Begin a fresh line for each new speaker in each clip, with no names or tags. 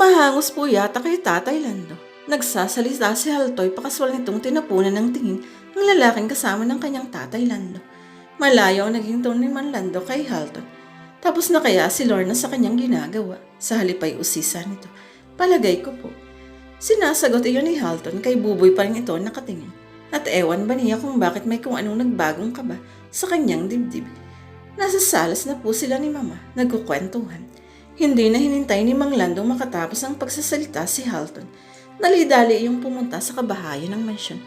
Humahangos po yata kay Tatay Lando. Nagsasalita si Haltoy pakaswal nitong tinapunan ng tingin ng lalaking kasama ng kanyang Tatay Lando. Malayo ang naging tone ni Man Lando kay Halton. Tapos na kaya si Lorna sa kanyang ginagawa. Sa halip ay usisa nito. Palagay ko po. Sinasagot iyon ni Halton kay buboy pa rin ito nakatingin. At ewan ba niya kung bakit may kung anong nagbagong kaba sa kanyang dibdib. Nasa salas na po sila ni Mama, nagkukwentuhan. Hindi na hinintay ni Mang Landong makatapos ang pagsasalita si Halton. Nalidali iyong pumunta sa kabahayan ng mansyon.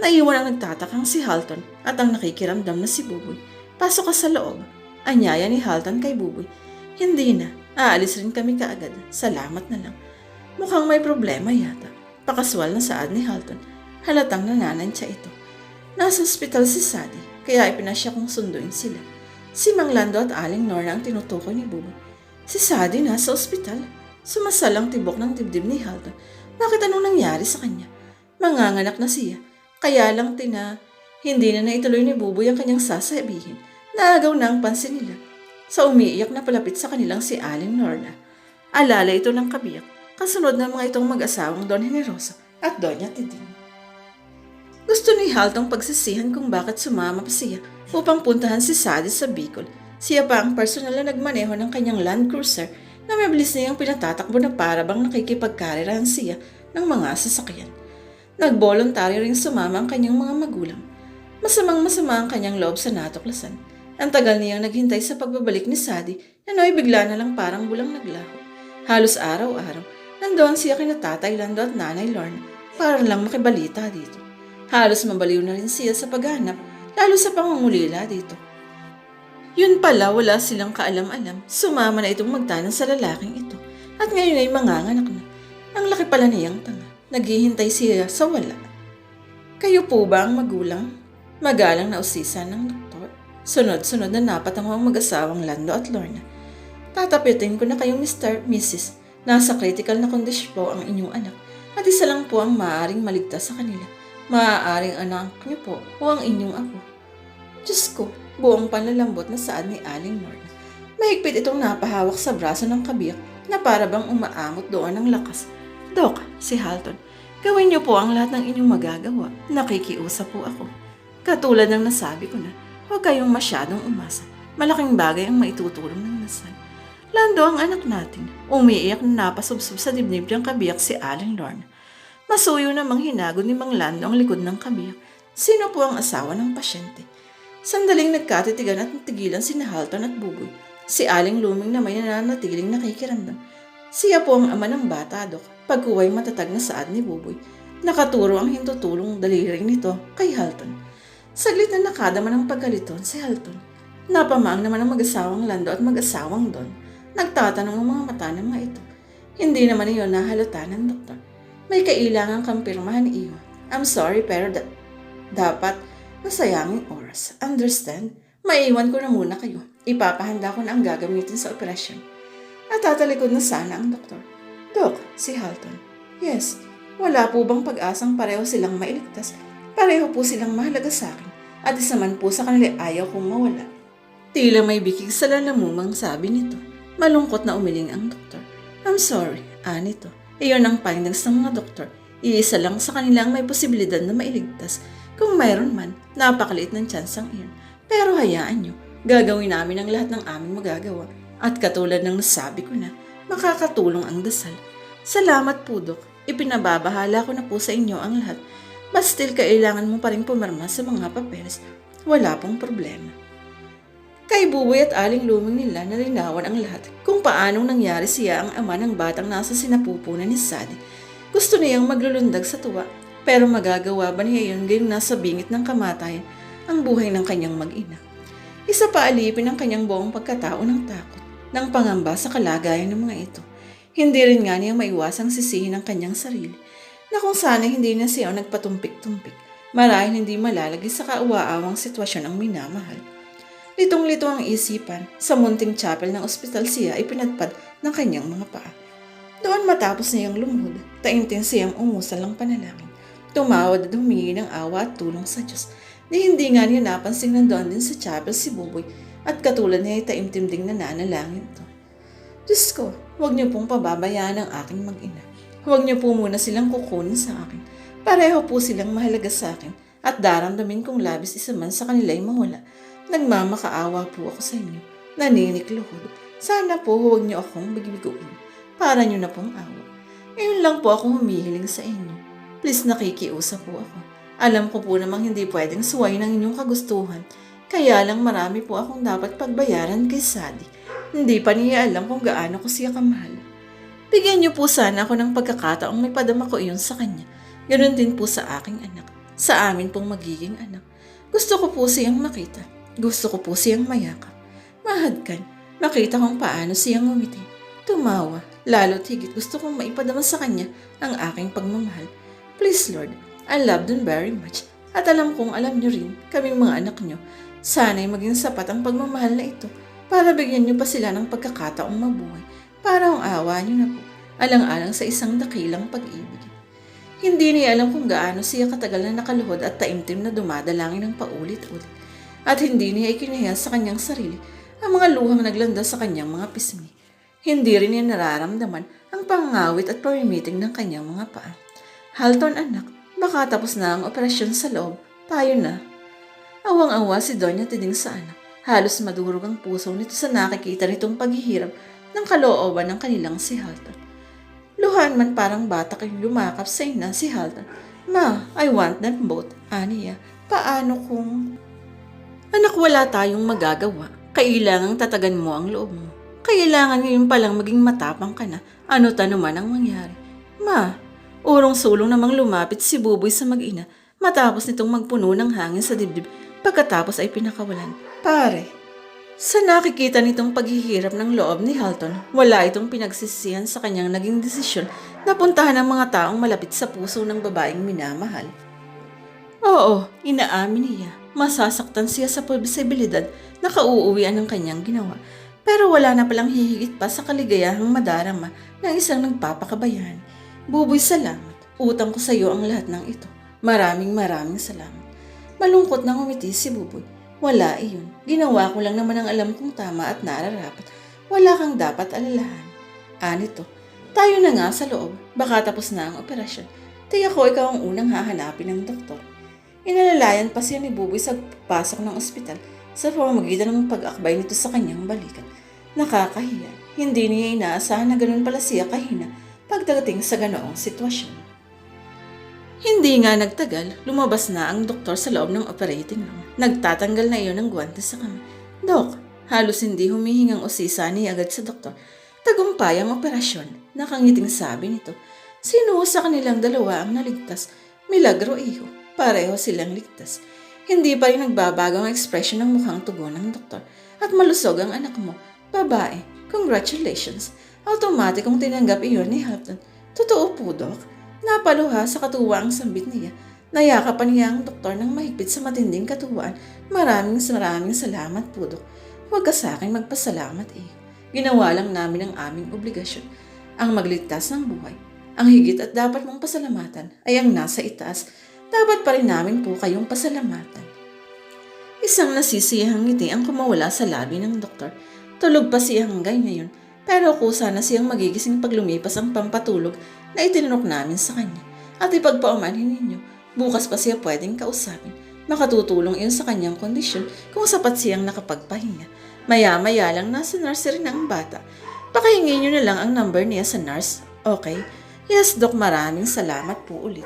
Naiwan ang nagtatakang si Halton at ang nakikiramdam na si Buboy. Pasok ka sa loob. Anyaya ni Halton kay Buboy. Hindi na. Aalis rin kami kaagad. Salamat na lang. Mukhang may problema yata. Pakaswal na saad ni Halton. Halatang nananansya ito. Nasa ospital si Sadie, kaya ipinasya kong sunduin sila. Si Mang Lando at Aling Norna ang tinutukoy ni Buboy. Si Sadie nasa ospital. Sumasalang tibok ng dibdib ni Halton. Bakit anong nangyari sa kanya? Manganganak na siya. Kaya lang tina, hindi na naituloy ni Buboy ang kanyang sasabihin. Naagaw na ang pansin nila. Sa umiiyak na palapit sa kanilang si Aling Norna. Alala ito ng kabiyak, kasunod ng mga itong mag-asawang Don Generoso at Doña Tiding. Gusto ni Haltong pagsisihan kung bakit sumama pa siya upang puntahan si Sadie sa Bicol. Siya pa ang personal na nagmaneho ng kanyang Land Cruiser na mabilis niyang pinatatakbo na para bang nakikipagkarirahan siya ng mga sasakyan. Nagboluntaryo ring sumama ang kanyang mga magulang. Masamang masama ang kanyang loob sa natuklasan. Ang tagal niyang naghintay sa pagbabalik ni Sadie na noy bigla na lang parang bulang naglaho. Halos araw-araw, nandoon siya kina Tatay Lando at Nanay Lorna para lang makibalita dito. Halos mabaliw na rin siya sa paghanap, lalo sa pangungulila dito. Yun pala wala silang kaalam-alam, sumama na itong magtanong sa lalaking ito. At ngayon ay manganganak na. Ang laki pala niyang tanga. Naghihintay siya sa wala. Kayo po ba ang magulang? Magalang na usisa ng doktor. Sunod-sunod na napatango ang mag-asawang Lando at Lorna. Tatapitin ko na kayo Mr. Mrs. Nasa critical na kondisyon po ang inyong anak at isa lang po ang maaaring maligtas sa kanila. Maaaring anak niyo po o ang inyong apo. Diyos ko, buong panlalambot na saan ni Aling Lorna. Mahigpit itong napahawak sa braso ng kabiyak na para bang umaamot doon ng lakas. Dok, si Halton, gawin niyo po ang lahat ng inyong magagawa. Nakikiusap po ako. Katulad ng nasabi ko na, huwag kayong masyadong umasa. Malaking bagay ang maitutulong ng nasal. Lando ang anak natin. Umiiyak na napasubsob sa dibdib ng kabiyak si Aling Lorna. Masuyo namang hinagod ni Mang Lando ang likod ng kabiyak. Sino po ang asawa ng pasyente? Sandaling nagkatitigan at natigilan si Halton at Buboy. Si Aling Luming na may nananatiling nakikiramdam. Siya po ang ama ng bata, Dok. Pagkuway matatag na saad ni Buboy. Nakaturo ang hintutulong daliring nito kay Halton. Saglit na nakadama ng pagkaliton si Halton. Napamaang naman ang mag-asawang Lando at mag-asawang Don. Nagtatanong ang mga mata ng mga ito. Hindi naman iyon nahalata ng doktor. May kailangan kang pirmahan iyo. I'm sorry pero da- dapat masayangin oras. Understand? Maiwan ko na muna kayo. Ipapahanda ko na ang gagamitin sa operasyon. At tatalikod na sana ang doktor. Dok, si Halton. Yes, wala po bang pag-asang pareho silang mailigtas? Pareho po silang mahalaga sa akin. At isa man po sa kanila ayaw kong mawala. Tila may bikig sa lalamumang sabi nito. Malungkot na umiling ang doktor. I'm sorry, anito. Iyon ang findings ng mga doktor. Iisa lang sa kanila ang may posibilidad na mailigtas. Kung mayroon man, napakaliit ng tsansang iyon. Pero hayaan nyo, gagawin namin ang lahat ng aming magagawa. At katulad ng nasabi ko na, makakatulong ang dasal. Salamat po, Dok. Ipinababahala ko na po sa inyo ang lahat. But still, kailangan mo pa rin pumirma sa mga papeles. Wala pong problema. Kay Buboy at Aling Luming nila nalinawan ang lahat kung paanong nangyari siya ang ama ng batang nasa sinapupunan ni Sadie. Gusto niyang maglulundag sa tuwa, pero magagawa ba niya yun gayong nasa bingit ng kamatayan ang buhay ng kanyang mag-ina? Isa pa alipin ang kanyang buong pagkatao ng takot, ng pangamba sa kalagayan ng mga ito. Hindi rin nga niya maiwasang sisihin ang kanyang sarili, na kung sana hindi na siya nagpatumpik-tumpik, marahil hindi malalagi sa kauwaawang sitwasyon ang minamahal. Litong-lito ang isipan, sa munting chapel ng ospital siya ay pinadpad ng kanyang mga paa. Doon matapos niyang lumuhod, taimtim siyang umusal ng panalangin. Tumawad at humingi ng awa at tulong sa Diyos. Di hindi nga niya napansin nandoon din sa chapel si Buboy at katulad niya ay taimtim ding nananalangin ito. Diyos ko, Huwag niyo pong pababayaan ang aking mag-ina. Huwag niyo po muna silang kukunin sa akin. Pareho po silang mahalaga sa akin at daramdamin kong labis isa man sa kanila ay mawala. Nagmamakaawa po ako sa inyo. Naninikluhod. Sana po huwag niyo akong bigibiguin. Para niyo na pong awa. Ngayon lang po ako humihiling sa inyo. Please nakikiusap po ako. Alam ko po namang hindi pwedeng suway ng inyong kagustuhan. Kaya lang marami po akong dapat pagbayaran kay Sadie. Hindi pa niya alam kung gaano ko siya kamahal. Bigyan niyo po sana ako ng pagkakataong may padama ko iyon sa kanya. Ganon din po sa aking anak. Sa amin pong magiging anak. Gusto ko po siyang makita. Gusto ko po siyang mayakap. Mahadkan. Makita kung paano siyang umiti. Tumawa. Lalo't higit gusto kong maipadama sa kanya ang aking pagmamahal. Please Lord, I love them very much. At alam kong alam niyo rin, kaming mga anak niyo, sana'y maging sapat ang pagmamahal na ito para bigyan niyo pa sila ng pagkakataong mabuhay para ang awa niyo na po, alang-alang sa isang dakilang pag-ibig. Hindi niya alam kung gaano siya katagal na nakaluhod at taimtim na dumadalangin ng paulit-ulit. At hindi niya ikinahiya sa kanyang sarili ang mga luhang naglanda sa kanyang mga pisngi. Hindi rin niya nararamdaman ang pangawit at permitting ng kanyang mga paa. Halton anak, baka tapos na ang operasyon sa loob. Tayo na. Awang-awa si Donya Tiding sa anak. Halos madurog ang puso nito sa nakikita nitong paghihirap ng kalooban ng kanilang si Halton. Luhan man parang bata kayong lumakap sa ina si Halton. Ma, I want them both. Aniya, paano kung... Anak, wala tayong magagawa. Kailangang tatagan mo ang loob mo. Kailangan ngayon palang maging matapang ka na. Ano tano man ang mangyari. Ma, urong-sulong namang lumapit si Buboy sa mag-ina matapos nitong magpuno ng hangin sa dibdib pagkatapos ay pinakawalan. Pare, sa nakikita nitong paghihirap ng loob ni Halton, wala itong pinagsisihan sa kanyang naging desisyon na puntahan ang mga taong malapit sa puso ng babaeng minamahal. Oo, inaamin niya. Masasaktan siya sa posibilidad na kauuwian ng kanyang ginawa. Pero wala na palang hihigit pa sa kaligayahang madarama ng isang nagpapakabayan. Buboy salamat. Utang ko sa iyo ang lahat ng ito. Maraming maraming salamat. Malungkot na ngumiti si Buboy. Wala iyon. Ginawa ko lang naman ang alam kong tama at nararapat. Wala kang dapat alalahan. Anito, tayo na nga sa loob. Baka tapos na ang operasyon. Tiyak ko ikaw ang unang hahanapin ng doktor. Inalalayan pa siya ni Buboy sa pasok ng ospital sa pamamagitan ng pag-akbay nito sa kanyang balikat. Nakakahiya. Hindi niya inaasahan na ganun pala siya kahina pagdating sa ganoong sitwasyon. Hindi nga nagtagal, lumabas na ang doktor sa loob ng operating room. Nagtatanggal na iyon ng gwante sa kamay. Dok, halos hindi humihingang usisa ni agad sa doktor. Tagumpay ang operasyon. Nakangiting sabi nito. Sino sa kanilang dalawa ang naligtas? Milagro iho. Pareho silang ligtas. Hindi pa rin nagbabago ang ekspresyon ng mukhang tugon ng doktor. At malusog ang anak mo. Babae, congratulations. Automatic kung tinanggap iyon ni Halton. Totoo po, Dok. Napaluha sa katuwa ang sambit niya. Nayakapan niya ang doktor ng mahigpit sa matinding katuwaan. Maraming maraming salamat po, Dok. Huwag ka sa akin magpasalamat eh. Ginawa lang namin ang aming obligasyon. Ang magligtas ng buhay. Ang higit at dapat mong pasalamatan ay ang nasa itaas. Dapat pa rin namin po kayong pasalamatan. Isang nasisiyahang ngiti ang kumawala sa labi ng doktor. Tulog pa si Hanggay ngayon, pero kusa na siyang magigising pag lumipas ang pampatulog na itinunok namin sa kanya. At ipagpaumanhin ninyo, bukas pa siya pwedeng kausapin. Makatutulong iyon sa kanyang kondisyon kung sapat siyang nakapagpahinga. Maya-maya lang nasa nursery na ang bata. Pakahingin nyo na lang ang number niya sa nurse. Okay? Yes, Dok, maraming salamat po ulit.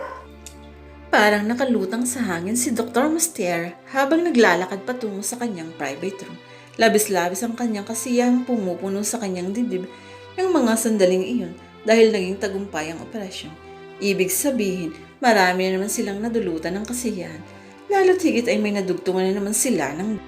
Parang nakalutang sa hangin si Dr. Mustier habang naglalakad patungo sa kanyang private room. Labis-labis ang kanyang kasiyahang pumupuno sa kanyang dibdib ng mga sandaling iyon dahil naging tagumpay ang operasyon. Ibig sabihin, marami na naman silang nadulutan ng kasiyahan. Lalo't higit ay may nadugtungan na naman sila ng